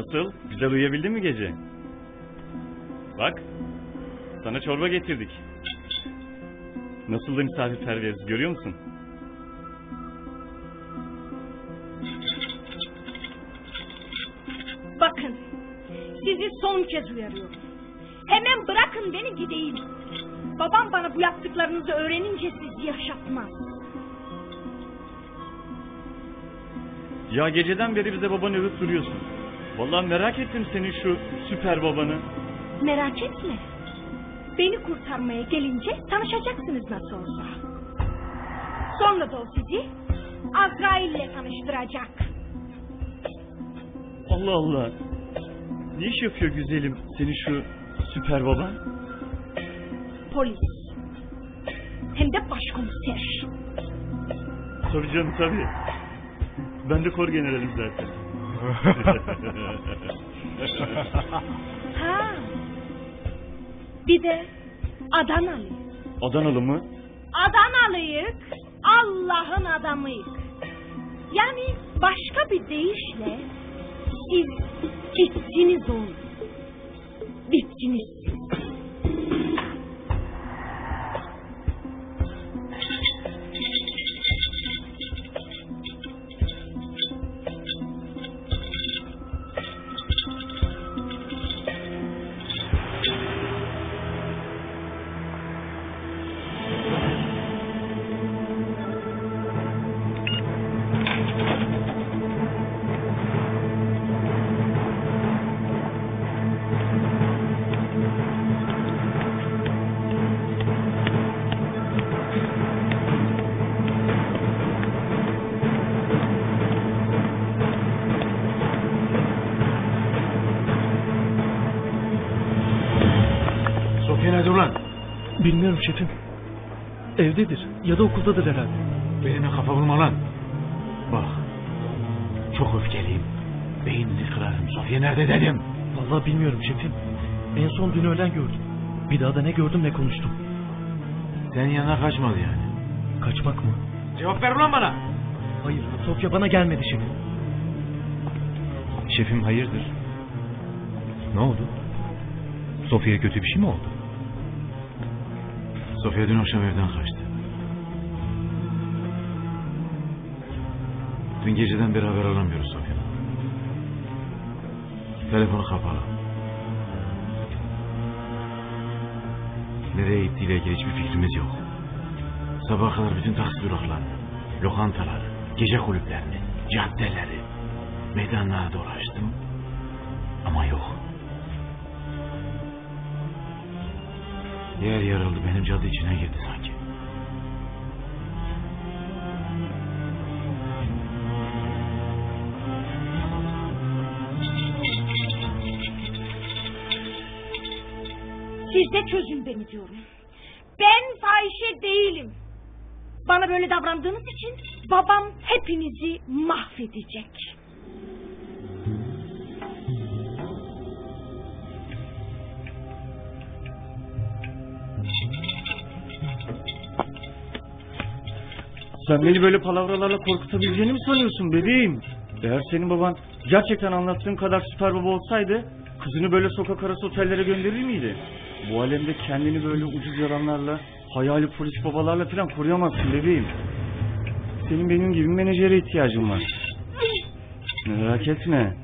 Nasıl? Güzel uyuyabildin mi gece? Bak. Sana çorba getirdik. Nasıl da misafirperveriz görüyor musun? Bakın, sizi son kez uyarıyorum. Hemen bırakın beni gideyim. Babam bana bu yaptıklarınızı öğrenince sizi yaşatmaz. Ya geceden beri bize babanı övüp duruyorsun. Vallahi merak ettim senin şu süper babanı. Merak etme. Beni kurtarmaya gelince tanışacaksınız nasıl olsa. Sonra da o sizi Azrail'le tanıştıracak. Allah Allah. Ne iş yapıyor güzelim senin şu süper baban? Polis. Hem de başkomiser. Tabii canım tabii. Ben de kor generalim zaten. Ha. Bir de Adanalı. Adanalı mı? Adanalıyık, Allah'ın adamıyık. Yani başka bir deyişle siz bittiniz oğlum. Bittiniz nerede ulan? Bilmiyorum şefim. Evdedir ya da okuldadır herhalde. Benimle kafa bulma lan. Bak. Çok öfkeliyim. Beynini kırarım. Sofya nerede dedim. Vallahi bilmiyorum şefim. En son dün öğlen gördüm. Bir daha da ne gördüm ne konuştum. Senin yanına kaçmadı yani. Kaçmak mı? Cevap ver ulan bana. Hayır Sofya bana gelmedi şefim. Şefim hayırdır? Ne oldu? Sofya'ya kötü bir şey mi oldu? Sofya dün akşam evden kaçtı. Dün geceden beri haber alamıyoruz Sofya'dan. Telefonu kapalı. Nereye gittiğiyle ilgili hiçbir fikrimiz yok. Sabaha kadar bütün taksi duraklarını, lokantaları, gece kulüplerini, caddeleri, meydanlara dolaştım. Yer yarıldı benim cadı içine girdi sanki. Siz de çözün beni diyorum. Ben fahişe değilim. Bana böyle davrandığınız için babam hepinizi mahvedecek. Sen beni böyle palavralarla korkutabileceğini mi sanıyorsun bebeğim? Eğer senin baban gerçekten anlattığın kadar süper baba olsaydı kızını böyle sokak arası otellere gönderir miydi? Bu alemde kendini böyle ucuz yalanlarla, hayali polis babalarla falan koruyamazsın bebeğim. Senin benim gibi menajere ihtiyacın var. Merak etme.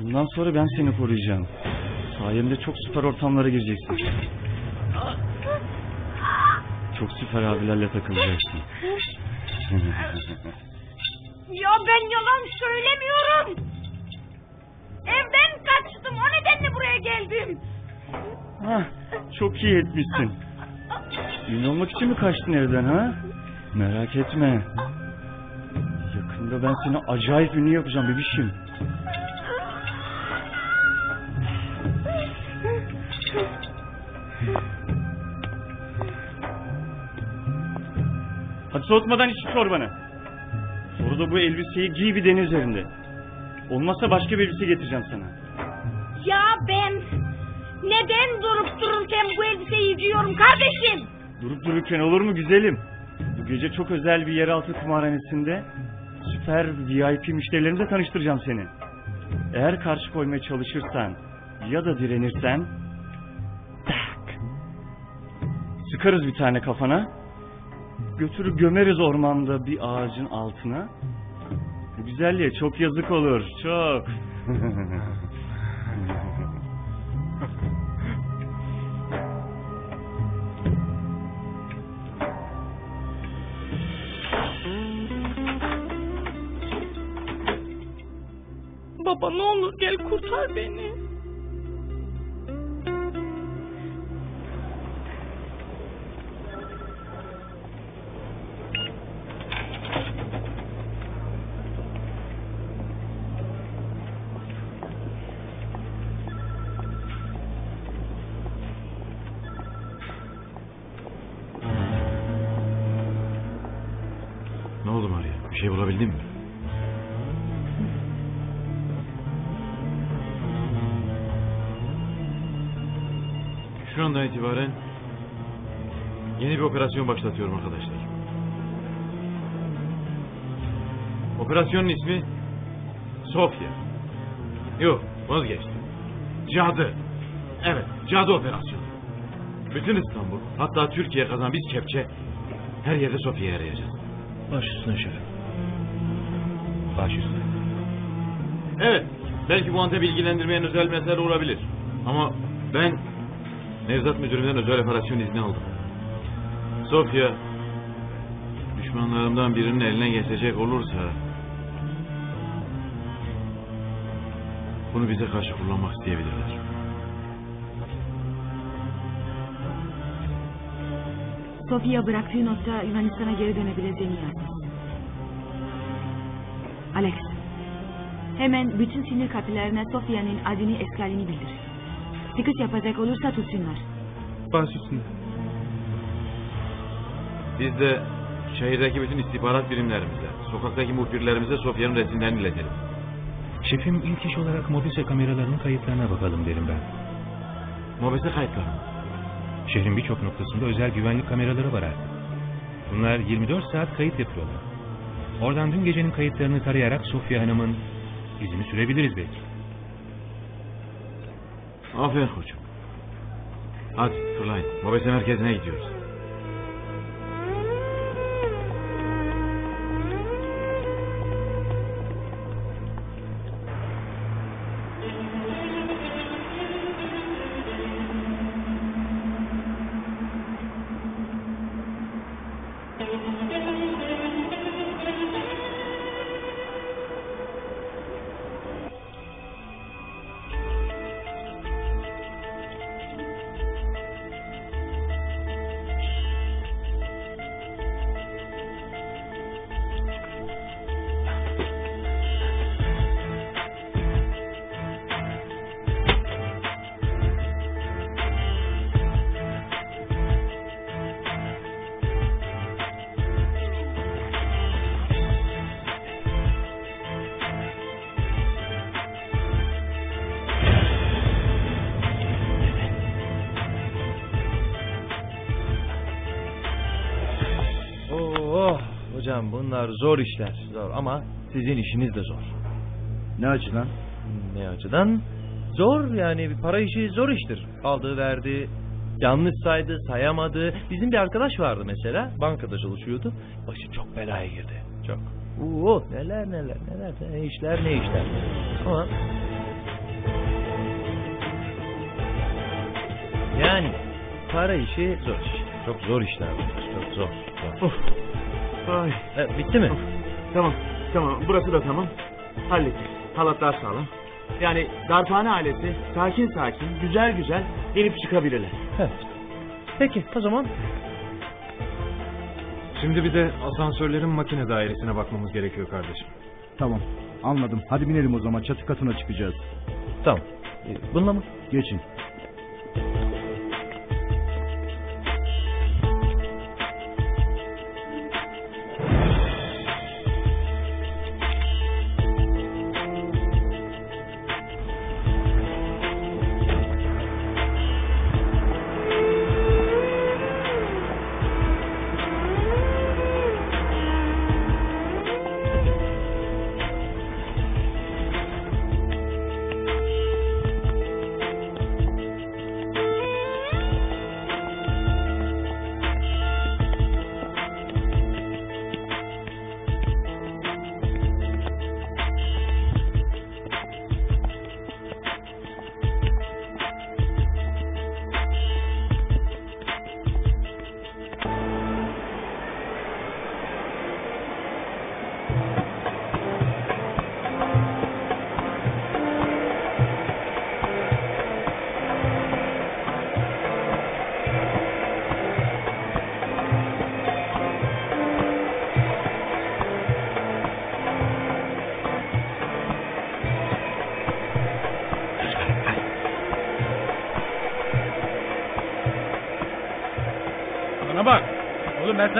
Bundan sonra ben seni koruyacağım. Sayemde çok süper ortamlara gireceksin. Çok süper abilerle takılacaksın. Ya ben yalan söylemiyorum. Evden kaçtım. O nedenle buraya geldim. Hah, çok iyi etmişsin. Ünlü olmak için mi kaçtın evden ha? Merak etme. Yakında ben seni acayip ünlü yapacağım bebişim. Hadi soğutmadan iç çorbanı. Sonra da bu elbiseyi giy bir deniz üzerinde. Olmazsa başka bir elbise getireceğim sana. Ya ben neden durup dururken bu elbiseyi giyiyorum kardeşim? Durup dururken olur mu güzelim? Bu gece çok özel bir yeraltı kumarhanesinde süper VIP müşterilerimle tanıştıracağım seni. Eğer karşı koymaya çalışırsan ya da direnirsen tak sıkarız bir tane kafana götürüp gömeriz ormanda bir ağacın altına. Güzelliğe çok yazık olur. Çok. Baba ne olur gel kurtar beni. Ne oldu Maria? Bir şey bulabildin mi? Şu andan itibaren yeni bir operasyon başlatıyorum arkadaşlar. Operasyonun ismi Sofya. Yok vazgeçtim. Cadı. Evet cadı operasyonu. Bütün İstanbul hatta Türkiye kazan biz kepçe her yerde Sofya'ya arayacağız. Baş üstüne şefim. Baş üstüne. Evet. Belki bu ante bilgilendirmeyen özel mesele olabilir. Ama ben Nevzat Müdürümden özel operasyon izni aldım. Sofya düşmanlarımdan birinin eline geçecek olursa bunu bize karşı kullanmak isteyebilirler. Sofia bıraktığı notta Yunanistan'a geri dönebileceğini yazmış. Alex, hemen bütün sinir kapılarına Sofia'nın adını eskalini bildir. Çıkış yapacak olursa tutsunlar. Baş üstüne. Biz de şehirdeki bütün istihbarat birimlerimize, sokaktaki muhbirlerimize Sofya'nın resimlerini iletelim. Şefim ilk iş olarak mobese kameralarının kayıtlarına bakalım derim ben. Mobese kayıtları mı? Şehrin birçok noktasında özel güvenlik kameraları var artık. Bunlar 24 saat kayıt yapıyorlar. Oradan dün gecenin kayıtlarını tarayarak Sofya Hanım'ın izini sürebiliriz belki. Aferin koçum. Hadi fırlayın. Mobese merkezine gidiyoruz. Hocam bunlar zor işler. Zor ama sizin işiniz de zor. Ne açıdan? Ne açıdan? Zor yani bir para işi zor iştir. Aldı verdi, yanlış saydı, sayamadı. Bizim bir arkadaş vardı mesela, bankada çalışıyordu. Başı çok belaya girdi. Çok. Oo, neler neler neler ne işler ne işler. Ama yani para işi zor iş. Çok zor işler. Çok zor. zor. Ay. E, bitti mi? Tamam, tamam. Burası da tamam. Hallettik. Halatlar sağlam. Yani darphane ailesi sakin sakin, güzel güzel gelip çıkabilirler. Evet. Peki o zaman Şimdi bir de asansörlerin makine dairesine bakmamız gerekiyor kardeşim. Tamam. Anladım. Hadi binelim o zaman. Çatı katına çıkacağız. tamam. E, bununla mı? Geçin.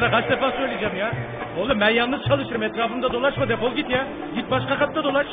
Sana kaç defa söyleyeceğim ya. Oğlum ben yalnız çalışırım etrafımda dolaşma defol git ya. Git başka katta dolaş.